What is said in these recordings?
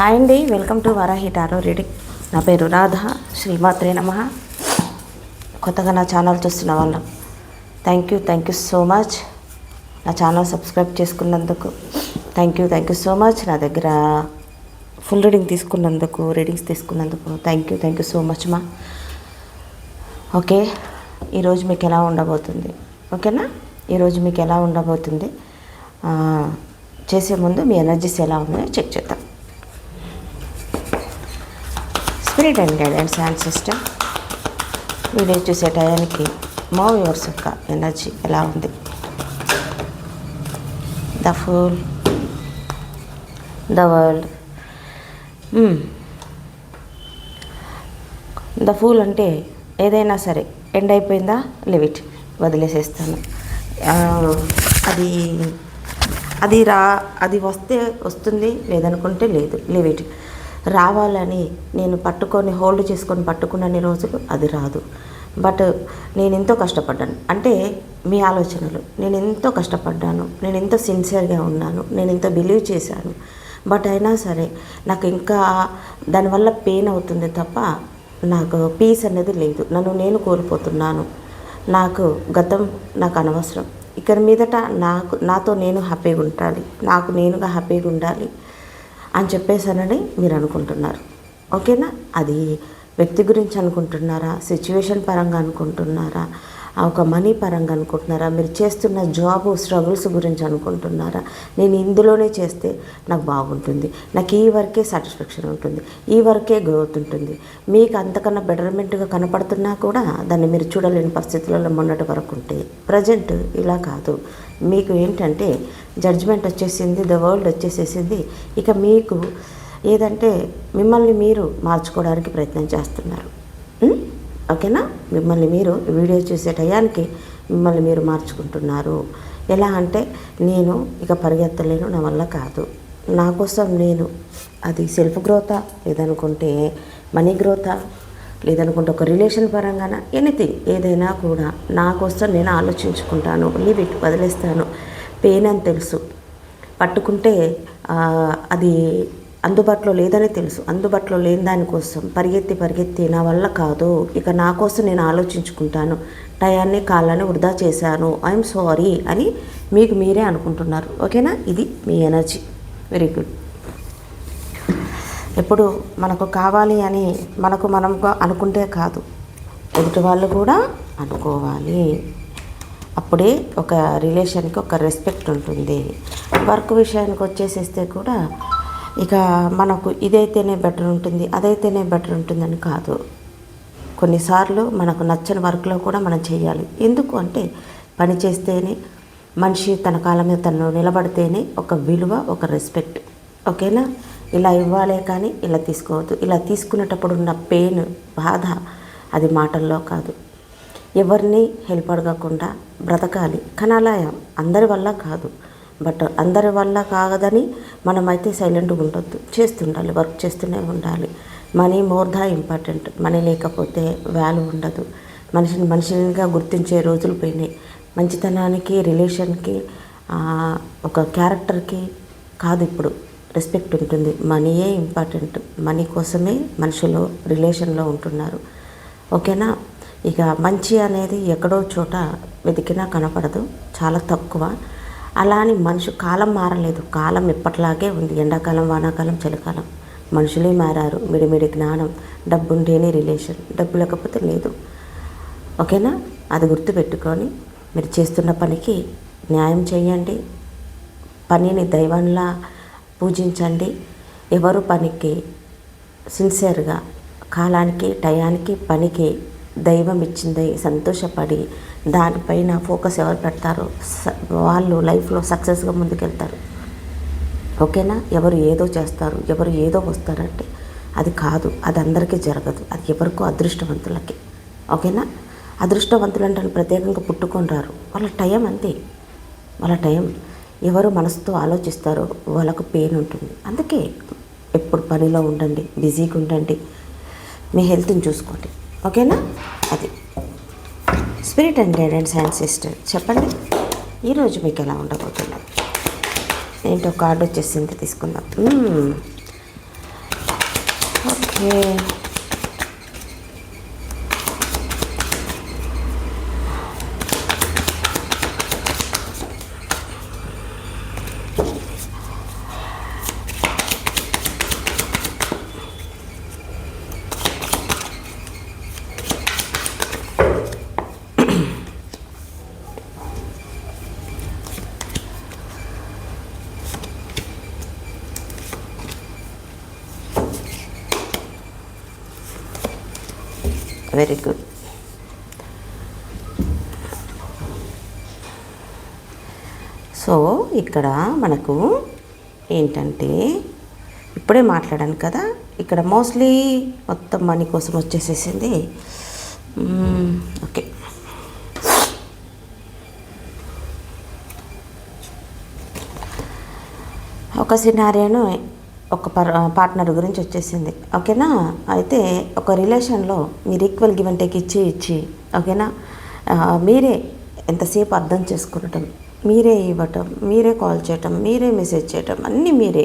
Hi అండి welcome to Varahi tarot reading. నా పేరు రాధ శ్రీమాత్రే నమ. కొత్తగా నా ఛానల్ చూస్తున్న వాళ్ళం thank you thank you so much నా ఛానల్ సబ్స్క్రైబ్ చేసుకున్నందుకు thank you thank you so much నా దగ్గర ఫుల్ రీడింగ్ తీసుకున్నందుకు రీడింగ్స్ తీసుకున్నందుకు thank you thank you so much మా ఓకే ఈరోజు మీకు ఎలా ఉండబోతుంది? ఓకేనా ఈరోజు మీకు ఎలా ఉండబోతుంది? చేసే ముందు మీ ఎనర్జీస్ ఎలా ఉన్నాయో చెక్ చేద్దాం. Spirit and guidance system video చూసే టయానికి మా వ్యూవర్స్ యొక్క ఎనర్జీ ఎలా ఉంది the full the world the fool అంటే ఏదైనా సరే ఎండ్ అయిపోయిందా? లివిట్ వదిలేసేస్తాను. అది అది రా అది వస్తే వస్తుంది లేదనుకుంటే లేదు. లివిట్ రావాలని నేను పట్టుకొని హోల్డ్ చేసుకొని పట్టుకున్నన్ని రోజులు అది రాదు. బట్ నేను ఎంతో కష్టపడ్డాను. అంటే మీ ఆలోచనలు. నేను ఎంతో కష్టపడ్డాను. నేను ఎంతో సిన్సియర్గా ఉన్నాను. నేను ఎంతో బిలీవ్ చేశాను. బట్ అయినా సరే నాకు ఇంకా దానివల్ల పెయిన్ అవుతుంది తప్ప నాకు పీస్ అనేది లేదు. నన్ను నేను కోల్పోతున్నాను. నాకు గతం నాకు అనవసరం. ఇక్కడ మీదట నాకు నాతో నేను హ్యాపీగా ఉండాలి. నాకు నేనుగా హ్యాపీగా ఉండాలి. అని చెప్పేసానని మీరు అనుకుంటున్నారు. ఓకేనా? అది వ్యక్తి గురించి అనుకుంటున్నారా? సిచ్యువేషన్ పరంగా అనుకుంటున్నారా? ఒక మనీ పరంగా అనుకుంటున్నారా? మీరు చేస్తున్న జాబ్ స్ట్రగుల్స్ గురించి అనుకుంటున్నారా? నేను ఇందులోనే చేస్తే నాకు బాగుంటుంది. నాకు ఈ వరకే సాటిస్ఫాక్షన్ ఉంటుంది. ఈ వరకే గ్రోత్ ఉంటుంది. మీకు అంతకన్నా బెటర్మెంట్గా కనపడుతున్నా కూడా దాన్ని మీరు చూడలేని పరిస్థితులలో మొన్నటి వరకు ఉంటే ప్రజెంట్ ఇలా కాదు. మీకు ఏంటంటే జడ్జ్మెంట్ వచ్చేసింది ద వరల్డ్ వచ్చేసేసింది. ఇక మీకు ఏదంటే మిమ్మల్ని మీరు మార్చుకోవడానికి ప్రయత్నం చేస్తున్నారు. ఓకేనా? మిమ్మల్ని మీరు వీడియో చూసే టయానికి మిమ్మల్ని మీరు మార్చుకుంటున్నారు. ఎలా అంటే నేను ఇక పరిగెత్తలేను నా వల్ల కాదు. నా కోసం నేను అది సెల్ఫ్ గ్రోతా లేదనుకుంటే మనీ గ్రోతా లేదనుకుంటే ఒక రిలేషన్ పరంగాన ఎనీథింగ్ ఏదైనా కూడా నా కోసం నేను ఆలోచించుకుంటాను లీవ్ ఇట్ వదిలేస్తాను. పెయిన్ అని తెలుసు. పట్టుకుంటే అది అందుబాటులో లేదని తెలుసు. అందుబాటులో లేని దానికోసం పరిగెత్తి పరిగెత్తి నా వల్ల కాదు. ఇక నా కోసం నేను ఆలోచించుకుంటాను. టయాన్ని కాలాన్ని వృధా చేశాను. ఐఎమ్ సారీ అని మీకు మీరే అనుకుంటున్నారు. ఓకేనా? ఇది మీ ఎనర్జీ. వెరీ గుడ్ ఎప్పుడు మనకు కావాలి అని మనకు మనం అనుకుంటే కాదు. ఎదుటి వాళ్ళు కూడా అనుకోవాలి. అప్పుడే ఒక రిలేషన్కి ఒక రెస్పెక్ట్ ఉంటుంది. వర్క్ విషయానికి వచ్చేసేస్తే కూడా ఇక మనకు ఇదైతేనే బెటర్ ఉంటుంది అదైతేనే బెటర్ ఉంటుందని కాదు. కొన్నిసార్లు మనకు నచ్చని వర్క్లో కూడా మనం చేయాలి. ఎందుకు అంటే పని చేస్తేనే మనిషి తన కాలం మీద తను నిలబడితేనే ఒక విలువ ఒక రెస్పెక్ట్ ఓకేనా? ఇలా ఇవ్వాలే కానీ ఇలా తీసుకోవద్దు. ఇలా తీసుకునేటప్పుడు ఉన్న పెయిన్ బాధ అది మాటల్లో కాదు. ఎవరిని హెల్ప్ అడగకుండా బ్రతకాలి. కానీ అలా అందరి వల్ల కాదు. బట్ అందరి వల్ల కాదని మనమైతే సైలెంట్గా ఉండొద్దు. చేస్తుండాలి వర్క్ చేస్తూనే ఉండాలి. Money more the important. Money లేకపోతే వాల్యూ ఉండదు. మనిషిని మనిషిగా గుర్తించే రోజులు పోయినాయి. మంచితనానికి రిలేషన్కి ఒక క్యారెక్టర్కి కాదు ఇప్పుడు. రెస్పెక్ట్ ఉంటుంది. మనీయే ఇంపార్టెంట్. మనీ కోసమే మనుషులు రిలేషన్లో ఉంటున్నారు. ఓకేనా? ఇక మంచి అనేది ఎక్కడో చోట వెతికినా కనపడదు. చాలా తక్కువ. అలా అని మనిషి కాలం మారలేదు. కాలం ఎప్పట్లాగే ఉంది. ఎండాకాలం వానాకాలం చలికాలం. మనుషులే మారారు. మిడిమిడి జ్ఞానం డబ్బు ఉంటేనే రిలేషన్. డబ్బు లేకపోతే లేదు. ఓకేనా? అది గుర్తుపెట్టుకొని మీరు చేస్తున్న పనికి న్యాయం చేయండి. పనిని దైవంలా పూజించండి. ఎవరు పనికి సిన్సియర్గా కాలానికి టయానికి పనికి దైవం ఇచ్చింది సంతోషపడి దానిపైన ఫోకస్ ఎవరు పెడతారో స- వాళ్ళు లైఫ్లో సక్సెస్గా ముందుకెళ్తారు. ఓకేనా? ఎవరు ఏదో చేస్తారు ఎవరు ఏదో వస్తారంటే అది కాదు అది అందరికీ జరగదు. అది ఎవరికో అదృష్టవంతులకి. ఓకేనా? అదృష్టవంతులు అంటే వాళ్ళు ప్రత్యేకంగా పుట్టుకొని రారు. వాళ్ళ టైం అంతే. వాళ్ళ టైం ఎవరు మనసుతో ఆలోచిస్తారో వాళ్ళకు పెయిన్ ఉంటుంది. అందుకే ఎప్పుడు పనిలో ఉండండి బిజీగా ఉండండి. మీ హెల్త్ని చూసుకోండి. ఓకేనా? అది. Spirit and guidance and sister చెప్పండి. ఈరోజు మీకు ఎలా ఉండబోతుంది. ఏంటో కార్డు వచ్చేసింది తీసుకుందాం. ఓకే. Very good. సో ఇక్కడ మనకు ఏంటంటే ఇప్పుడే మాట్లాడాను కదా ఇక్కడ మోస్ట్లీ మొత్తం మనీ కోసం వచ్చేసేసింది. ఓకే. ఒక సినారియోను ఒక పర్ పార్ట్నర్ గురించి వచ్చేసింది. ఓకేనా? అయితే ఒక రిలేషన్లో మీరు ఈక్వల్ గివ్ అండ్ టేక్ ఇచ్చి ఇచ్చి ఓకేనా? మీరే ఎంతసేపు అర్థం చేసుకునటం మీరే ఇవ్వటం మీరే కాల్ చేయటం మీరే మెసేజ్ చేయటం అన్నీ మీరే.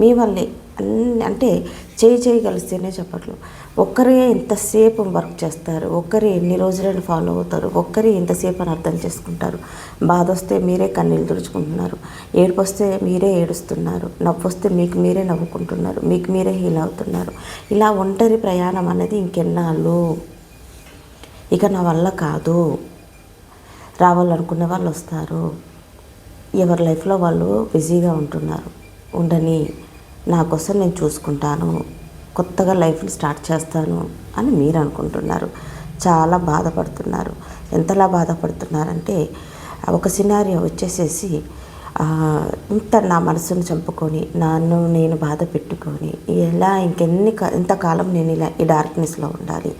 మీ వల్లే అన్ని అంటే చేయి చేయి కలిస్తేనే చెప్పట్లు ఒక్కరే ఎంతసేపు వర్క్ చేస్తారు ఒక్కరే ఎన్ని రోజులని ఫాలో అవుతారు ఒక్కరే ఎంతసేపు అని అర్థం చేసుకుంటారు. బాధ వస్తే మీరే కన్నీళ్ళు తుడుచుకుంటున్నారు ఏడుపు వస్తే మీరే ఏడుస్తున్నారు నవ్వు వస్తే మీకు మీరే నవ్వుకుంటున్నారు మీకు మీరే హీల్ అవుతున్నారు. ఇలా ఒంటరి ప్రయాణం అనేది ఇంకెన్నాళ్ళు? ఇక నా వల్ల కాదు. రావాలనుకునే వాళ్ళు వస్తారు. ఎవరి లైఫ్లో వాళ్ళు బిజీగా ఉంటున్నారు. ఉండని నా కోసం నేను చూసుకుంటాను కొత్తగా లైఫ్ని స్టార్ట్ చేస్తాను అని మీరు అనుకుంటున్నారు. చాలా బాధపడుతున్నారు. ఎంతలా బాధపడుతున్నారంటే ఒక సినారియో వచ్చేసేసి ఇంత నా మనసును చంపుకొని నన్ను నేను బాధ పెట్టుకొని ఎలా ఇంకెన్ని కా- ఎంతకాలం నేను ఇలా ఈ డార్క్నెస్లో ఉండాలి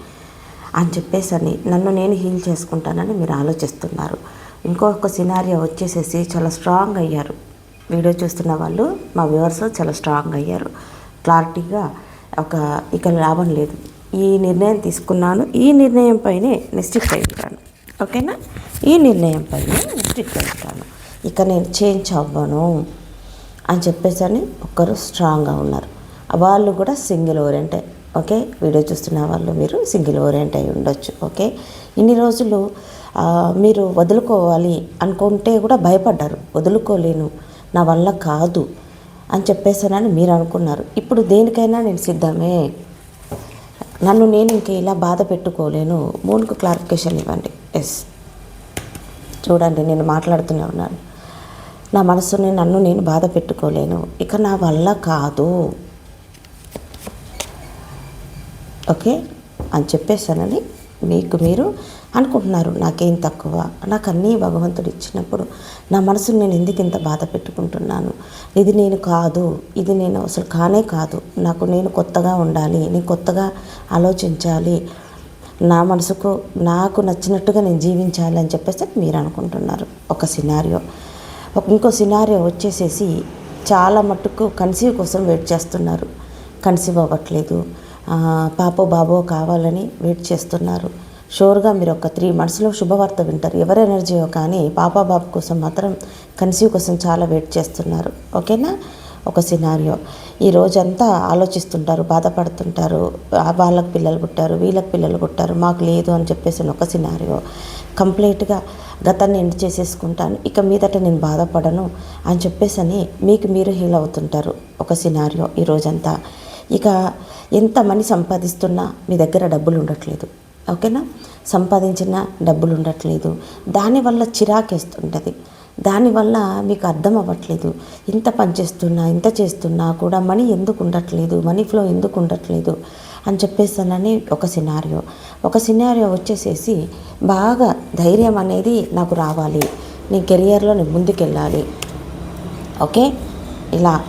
అని చెప్పేసి అని నన్ను నేను హీల్ చేసుకుంటానని మీరు ఆలోచిస్తున్నారు. ఇంకొక సినారియో వచ్చేసేసి చాలా స్ట్రాంగ్ అయ్యారు. వీడియో చూస్తున్న వాళ్ళు మా వ్యూవర్స్ చాలా స్ట్రాంగ్ అయ్యారు. క్లారిటీగా ఒక ఇక లాభం లేదు. ఈ నిర్ణయం తీసుకున్నాను. ఈ నిర్ణయం పైనే నిశ్చిత ఉంటాను ఓకేనా? ఈ నిర్ణయం పైన నిశ్చిత ఉంటాను ఇక నేను చేంజ్ అవ్వను అని చెప్పేసి అని ఒక్కరు స్ట్రాంగ్గా ఉన్నారు. వాళ్ళు కూడా సింగిల్ ఓరియంటే ఓకే? వీడియో చూస్తున్న వాళ్ళు మీరు సింగిల్ ఓరియంట్ అయి ఉండొచ్చు. ఓకే? ఇన్ని రోజులు మీరు వదులుకోవాలి అనుకుంటే కూడా భయపడ్డారు. వదులుకోలేను. నా వల్ల కాదు అని చెప్పేసానని మీరు అనుకున్నారు. ఇప్పుడు దేనికైనా నేను సిద్ధమే. నన్ను నేను ఇంక ఇలా బాధ పెట్టుకోలేను. మూన్కు క్లారిఫికేషన్ ఇవ్వండి. ఎస్ చూడండి నేను మాట్లాడుతూనే ఉన్నాను. నా మనసుని నన్ను నేను బాధ పెట్టుకోలేను. ఇక నా వల్ల కాదు. ఓకే? అని చెప్పేసానని మీకు మీరు అనుకుంటున్నారు. నాకేం తక్కువ. నాకు అన్నీ భగవంతుడు ఇచ్చినప్పుడు నా మనసును నేను ఎందుకు ఇంత బాధ పెట్టుకుంటున్నాను? ఇది నేను కాదు. ఇది నేను అసలు కానే కాదు. నాకు నేను కొత్తగా ఉండాలి. నేను కొత్తగా ఆలోచించాలి. నా మనసుకు నాకు నచ్చినట్టుగా నేను జీవించాలి అని చెప్పేసి మీరు అనుకుంటున్నారు. ఒక సినారియో. ఒక ఇంకో సినారియో వచ్చేసేసి చాలా మట్టుకు కన్సీవ్ కోసం వెయిట్ చేస్తున్నారు. కన్సీవ్ అవ్వట్లేదు. పాపో బాబో కావాలని వెయిట్ చేస్తున్నారు. షూర్గా మీరు ఒక త్రీ మంత్స్లో శుభవార్త వింటారు. ఎవరి ఎనర్జీయో కానీ పాప బాబు కోసం మాత్రం కన్సీవ్ కోసం చాలా వెయిట్ చేస్తున్నారు. ఓకేనా? ఒక సినారియో. ఈ రోజంతా ఆలోచిస్తుంటారు బాధపడుతుంటారు వాళ్ళకు వాళ్ళకి పిల్లలు పుట్టారు వీళ్ళకి పిల్లలు పుట్టారు మాకు లేదు అని చెప్పేసి ఒక సినారియో. కంప్లీట్గా గతాన్ని ఎండ్ చేసేసుకుంటాను ఇక మీదట నేను బాధపడను అని చెప్పేసి అని మీకు మీరు హీల్ అవుతుంటారు. ఒక సినారియో ఈ రోజంతా. ఇక ఎంత మనీ సంపాదిస్తున్నా మీ దగ్గర డబ్బులు ఉండట్లేదు. ఓకేనా? సంపాదించిన డబ్బులు ఉండట్లేదు. దానివల్ల చిరాకేస్తుంటుంది దానివల్ల మీకు అర్థం అవ్వట్లేదు. ఇంత పని చేస్తున్నా ఇంత చేస్తున్నా కూడా మనీ ఎందుకు ఉండట్లేదు? మనీ ఫ్లో ఎందుకు ఉండట్లేదు? అని చెప్పేసానని ఒక సినారియో. ఒక సినారియో వచ్చేసేసి బాగా ధైర్యం అనేది నాకు రావాలి. నీ కెరియర్లో నేను ముందుకెళ్ళాలి. ఓకే? ఇలా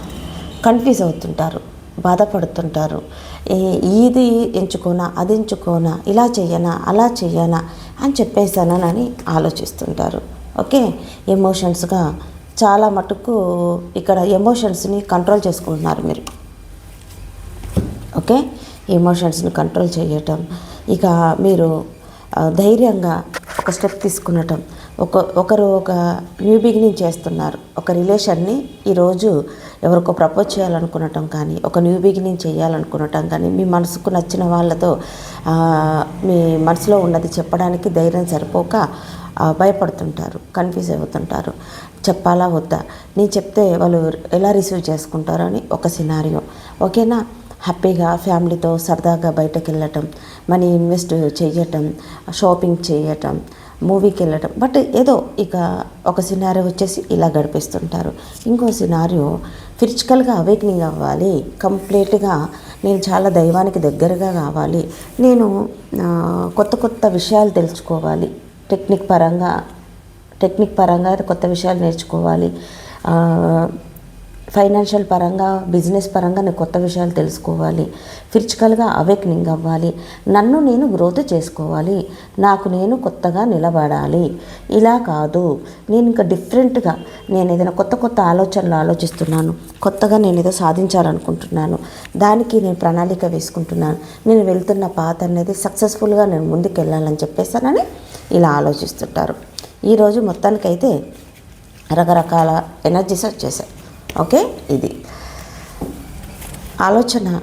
కన్ఫ్యూజ్ అవుతుంటారు. బాధపడుతుంటారు. ఇది ఎంచుకోనా అది ఎంచుకోనా ఇలా చేయనా అలా చేయనా అని చెప్పేసానని ఆలోచిస్తుంటారు. ఓకే? ఎమోషన్స్గా చాలా మటుకు ఇక్కడ ఎమోషన్స్ని కంట్రోల్ చేసుకుంటున్నారు మీరు. ఓకే? ఎమోషన్స్ని కంట్రోల్ చేయటం ఇక మీరు ధైర్యంగా ఒక స్టెప్ తీసుకునటం ఒక ఒకరు ఒక న్యూ బిగినింగ్ చేస్తున్నారు. ఒక రిలేషన్ని ఈరోజు ఎవరికో ప్రపోజ్ చేయాలనుకునటం కానీ ఒక న్యూ బిగినింగ్ చేయాలనుకునటం కానీ మీ మనసుకు నచ్చిన వాళ్ళతో మీ మనసులో ఉన్నది చెప్పడానికి ధైర్యం సరిపోక భయపడుతుంటారు కన్ఫ్యూజ్ అవుతుంటారు. చెప్పాలా వద్దా? నేను చెప్తే వాళ్ళు ఎలా రిసీవ్ చేసుకుంటారో అని ఒక సినారియో ఓకేనా? హ్యాపీగా ఫ్యామిలీతో సరదాగా బయటకు వెళ్ళటం మనీ ఇన్వెస్ట్ చేయటం షాపింగ్ చేయటం మూవీకి వెళ్ళటం. బట్ ఏదో ఇక ఒక సినారియో వచ్చేసి ఇలా గడిపిస్తుంటారు. ఇంకో సినారియో ఫిజికల్గా అవేక్నింగ్ అవ్వాలి. కంప్లీట్గా నేను చాలా దైవానికి దగ్గరగా కావాలి. నేను కొత్త కొత్త విషయాలు తెలుసుకోవాలి. టెక్నిక్ పరంగా టెక్నిక్ పరంగా కొత్త విషయాలు నేర్చుకోవాలి. ఫైనాన్షియల్ పరంగా బిజినెస్ పరంగా నేను కొత్త విషయాలు తెలుసుకోవాలి. ఫిజికల్గా అవేక్నింగ్ అవ్వాలి. నన్ను నేను గ్రోత్ చేసుకోవాలి. నాకు నేను కొత్తగా నిలబడాలి. ఇలా కాదు. నేను ఇంకా డిఫరెంట్గా నేను ఏదైనా కొత్త కొత్త ఆలోచనలు ఆలోచిస్తున్నాను. కొత్తగా నేను ఏదో సాధించాలనుకుంటున్నాను. దానికి నేను ప్రణాళిక వేసుకుంటున్నాను. నేను వెళ్తున్న పాత అనేది సక్సెస్ఫుల్గా నేను ముందుకు వెళ్ళాలని చెప్పేసానని ఇలా ఆలోచిస్తుంటారు. ఈరోజు మొత్తానికైతే రకరకాల ఎనర్జీస్ వచ్చేసాయి ఓకే? ఇది. ఆలోచన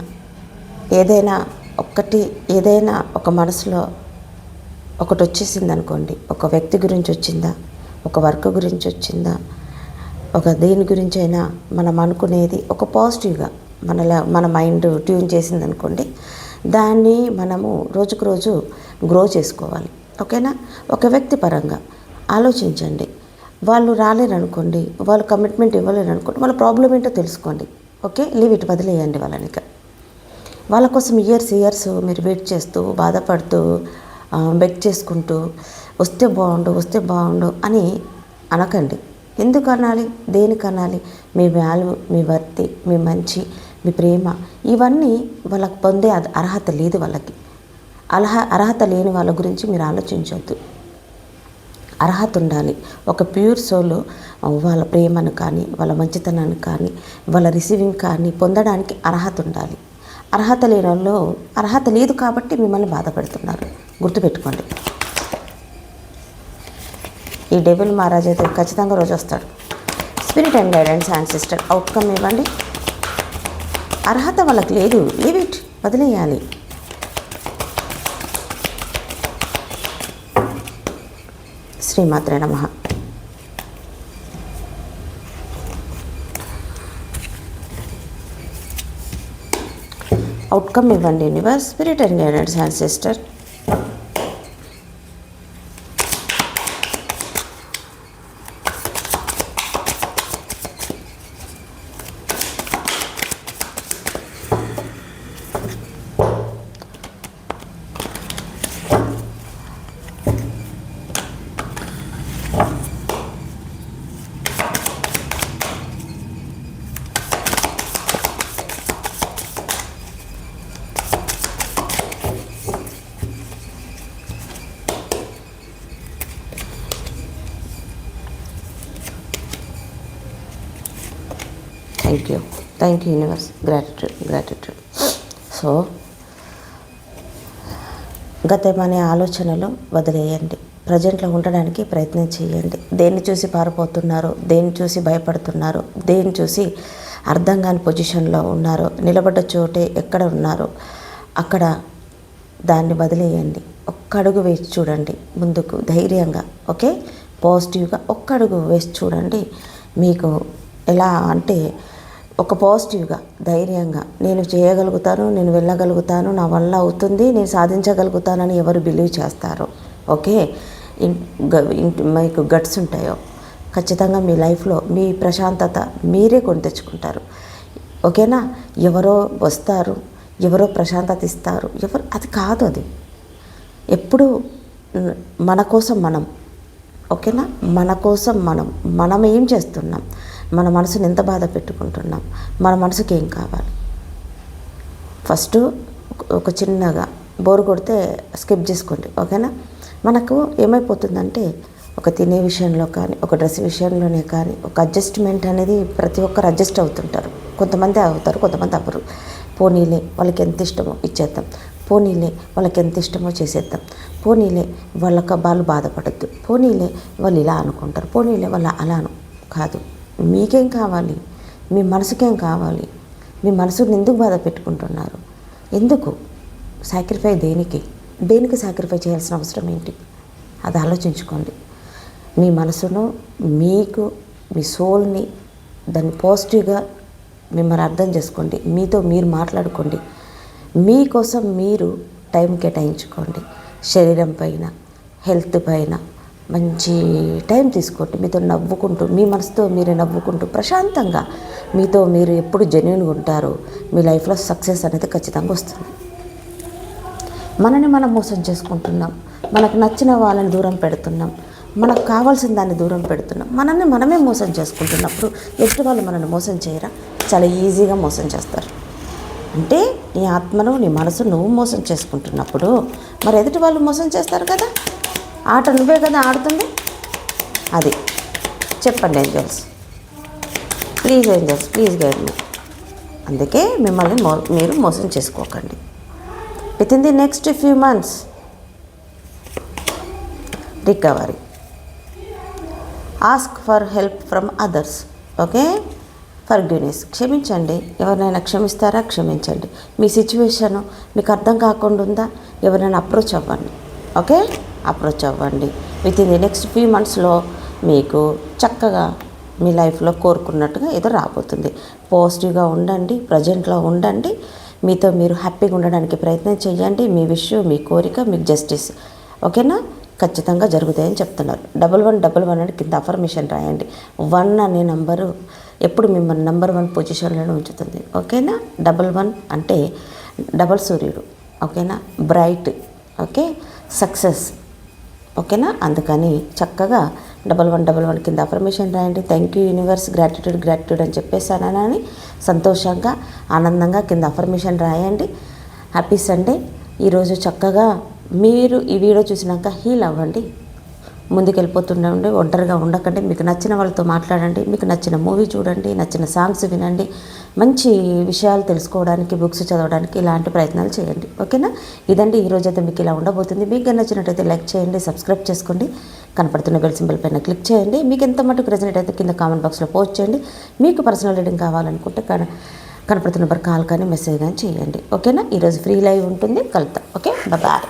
ఏదైనా ఒక్కటి ఏదైనా ఒక మనసులో ఒకటి వచ్చేసింది అనుకోండి ఒక వ్యక్తి గురించి వచ్చిందా? ఒక వర్క్ గురించి వచ్చిందా? ఒక దేని గురించి అయినా మనం అనుకునేది ఒక పాజిటివ్గా మనలా మన మైండ్ ట్యూన్ చేసింది అనుకోండి దాన్ని మనము రోజుకు రోజు గ్రో చేసుకోవాలి. ఓకేనా? ఒక వ్యక్తి పరంగా ఆలోచించండి. వాళ్ళు రాలేరనుకోండి వాళ్ళు కమిట్మెంట్ ఇవ్వలేరు అనుకోండి వాళ్ళ ప్రాబ్లం ఏంటో తెలుసుకోండి. ఓకే లీవ్ ఇట్ వదిలేయండి వాళ్ళనిక వాళ్ళ కోసం ఇయర్స్ ఇయర్స్ మీరు వెయిట్ చేస్తూ బాధపడుతూ బెక్ చేసుకుంటూ వస్తే బాగుండు వస్తే బాగుండు అని అనకండి. ఎందుకు అనాలి? దేనికి అనాలి? మీ వాల్యూ మీ వర్తి మీ మంచి మీ ప్రేమ ఇవన్నీ వాళ్ళకి పొందే అర్హత లేదు వాళ్ళకి. అలహ అర్హత లేని వాళ్ళ గురించి మీరు ఆలోచించవద్దు అర్హత ఉండాలి. ఒక ప్యూర్ సోల్ వాళ్ళ ప్రేమను కానీ వాళ్ళ మంచితనాన్ని కానీ వాళ్ళ రిసీవింగ్ కానీ పొందడానికి అర్హత ఉండాలి. అర్హత లేని వాళ్ళు అర్హత లేదు కాబట్టి మిమ్మల్ని బాధపడుతున్నారు. గుర్తుపెట్టుకోండి. ఈ డెబుల్ మహారాజ్ అయితే ఖచ్చితంగా రోజు వస్తాడు. Spirit and guidance and sister outcome ఇవ్వండి. అర్హత వాళ్ళకి లేదు. Leave it. వదిలేయాలి. శ్రీమాత్రే నమ. అవుట్కమ్ ఇవ్వండి universe spirit and guidance and sister thank you thank you universe gratitude gratitude so గతమనే ఆలోచనలు వదిలేయండి. ప్రజెంట్లో ఉండడానికి ప్రయత్నం చేయండి. దేన్ని చూసి పారిపోతున్నారు? దేన్ని చూసి భయపడుతున్నారు? దేన్ని చూసి అర్థం కాని పొజిషన్లో ఉన్నారు? నిలబడ్డ చోటే ఎక్కడ ఉన్నారో? అక్కడ దాన్ని వదిలేయండి. ఒక్క అడుగు వేసి చూడండి ముందుకు ధైర్యంగా ఓకే? పాజిటివ్గా ఒక్క అడుగు వేసి చూడండి. మీకు ఎలా అంటే ఒక పాజిటివ్గా ధైర్యంగా నేను చేయగలుగుతాను నేను వెళ్ళగలుగుతాను నా వల్ల అవుతుంది నేను సాధించగలుగుతానని ఎవరు బిలీవ్ చేస్తారు. ఓకే? గ- ఇంటి మీకు గట్స్ ఉంటాయో? ఖచ్చితంగా మీ లైఫ్లో మీ ప్రశాంతత మీరే కొని తెచ్చుకుంటారు. ఓకేనా? ఎవరో వస్తారు ఎవరో ప్రశాంతత ఇస్తారు ఎవరు అది కాదు అది. ఎప్పుడు మన కోసం మనం. ఓకేనా? మన కోసం మనం. మనం ఏం చేస్తున్నాం? మన మనసుని ఎంత బాధ పెట్టుకుంటున్నాం? మన మనసుకి ఏం కావాలి? ఫస్ట్ ఒక చిన్నగా బోర్ కొడితే స్కిప్ చేసుకోండి ఓకేనా? మనకు ఏమైపోతుందంటే ఒక తినే విషయంలో కానీ ఒక డ్రెస్ విషయంలోనే కానీ ఒక అడ్జస్ట్మెంట్ అనేది ప్రతి ఒక్కరు అడ్జస్ట్ అవుతుంటారు. కొంతమంది అవుతారు కొంతమంది అవ్వరు. పోనీలే వాళ్ళకి ఎంత ఇష్టమో ఇచ్చేద్దాం. పోనీలే వాళ్ళకి ఎంత ఇష్టమో చేసేద్దాం. పోనీలే వాళ్ళకి వాళ్ళు బాధపడద్దు. పోనీలే వాళ్ళు ఇలా అనుకుంటారు. పోనీలే వాళ్ళు అలా అను కాదు. మీకేం కావాలి? మీ మనసుకేం కావాలి? మీ మనసుని ఎందుకు బాధ పెట్టుకుంటున్నారు. ఎందుకు? సాక్రిఫై దేనికి? దేనికి సాక్రిఫై చేయాల్సిన అవసరం ఏంటి? అది ఆలోచించుకోండి. మీ మనసును మీకు మీ సోల్ని దాన్ని పాజిటివ్గా మిమ్మల్ని అర్థం చేసుకోండి. మీతో మీరు మాట్లాడుకోండి. మీకోసం మీరు టైం కేటాయించుకోండి. శరీరం పైన హెల్త్ పైన మంచి టైం తీసుకోండి. మీతో నవ్వుకుంటూ మీ మనసుతో మీరు నవ్వుకుంటూ ప్రశాంతంగా మీతో మీరు ఎప్పుడు జెన్యున్గా ఉంటారు మీ లైఫ్లో సక్సెస్ అనేది ఖచ్చితంగా వస్తుంది. మనని మనం మోసం చేసుకుంటున్నాం. మనకు నచ్చిన వాళ్ళని దూరం పెడుతున్నాం. మనకు కావాల్సిన దాన్ని దూరం పెడుతున్నాం. మనల్ని మనమే మోసం చేసుకుంటున్నప్పుడు ఎదుటి వాళ్ళు మనల్ని మోసం చేయరా? చాలా ఈజీగా మోసం చేస్తారు. అంటే నీ ఆత్మను నీ మనసు నువ్వు మోసం చేసుకుంటున్నప్పుడు మరి ఎదుటి వాళ్ళు మోసం చేస్తారు కదా? ఆట నువ్వే కదా ఆడుతుంది? అది. చెప్పండి angels. Please angels please guide me. అందుకే మిమ్మల్ని మో మీరు మోసం చేసుకోకండి. Within the next few months recovery ask for help from others okay forgiveness క్షమించండి. ఎవరినైనా క్షమిస్తారా? క్షమించండి. మీ సిచ్యువేషను మీకు అర్థం కాకుండా ఉందా? ఎవరైనా అప్రోచ్ అవ్వండి ఓకే అప్రోచ్ అవ్వండి. Within the next few మంత్స్లో మీకు చక్కగా మీ లైఫ్లో కోరుకున్నట్టుగా ఏదో రాబోతుంది. పాజిటివ్గా ఉండండి ప్రజెంట్లో ఉండండి. మీతో మీరు హ్యాపీగా ఉండడానికి ప్రయత్నం చేయండి. మీ విషయం మీ కోరిక మీకు జస్టిస్ ఓకేనా ఖచ్చితంగా జరుగుతాయని చెప్తున్నారు. డబల్ వన్ డబల్ వన్ అని కింద అఫర్మేషన్ రాయండి. వన్ అనే నంబరు ఎప్పుడు మిమ్మల్ని నెంబర్ వన్ పొజిషన్లోనే ఉంచుతుంది. ఓకేనా డబల్ వన్ అంటే డబల్ సూర్యుడు. ఓకేనా బ్రైట్ ఓకే సక్సెస్ ఓకేనా? అందుకని చక్కగా డబల్ వన్ డబల్ వన్ కింద అఫర్మేషన్ రాయండి. Thank you universe gratitude gratitude అని చెప్పేసానని సంతోషంగా ఆనందంగా కింద అఫర్మేషన్ రాయండి. హ్యాపీ సండే ఈరోజు చక్కగా మీరు ఈ వీడియో చూసినాక హీల్ అవ్వండి. ముందుకెళ్ళిపోతుండే వెళ్ళిపోతుండండి ఒంటరిగా ఉండకండి. మీకు నచ్చిన వాళ్ళతో మాట్లాడండి మీకు నచ్చిన మూవీ చూడండి నచ్చిన సాంగ్స్ వినండి మంచి విషయాలు తెలుసుకోవడానికి బుక్స్ చదవడానికి ఇలాంటి ప్రయత్నాలు చేయండి. ఓకేనా? ఇదండి ఈరోజు అయితే మీకు ఇలా ఉండబోతుంది. మీకు నచ్చినట్టయితే లైక్ చేయండి సబ్స్క్రైబ్ చేసుకోండి. కనపడుతున్న బెల్ సింబల్ పైన క్లిక్ చేయండి. మీకు ఎంత మటుకు రెజనేట్ అయితే కింద కామెంట్ బాక్స్లో పోస్ట్ చేయండి. మీకు పర్సనల్ రీడింగ్ కావాలనుకుంటే కన కనపడుతున్న నెంబర్ కాల్ కానీ మెసేజ్ కానీ చేయండి. ఓకేనా? ఈరోజు ఫ్రీ లైవ్ ఉంటుంది. కలుద్దాం. ఓకే? బాయ్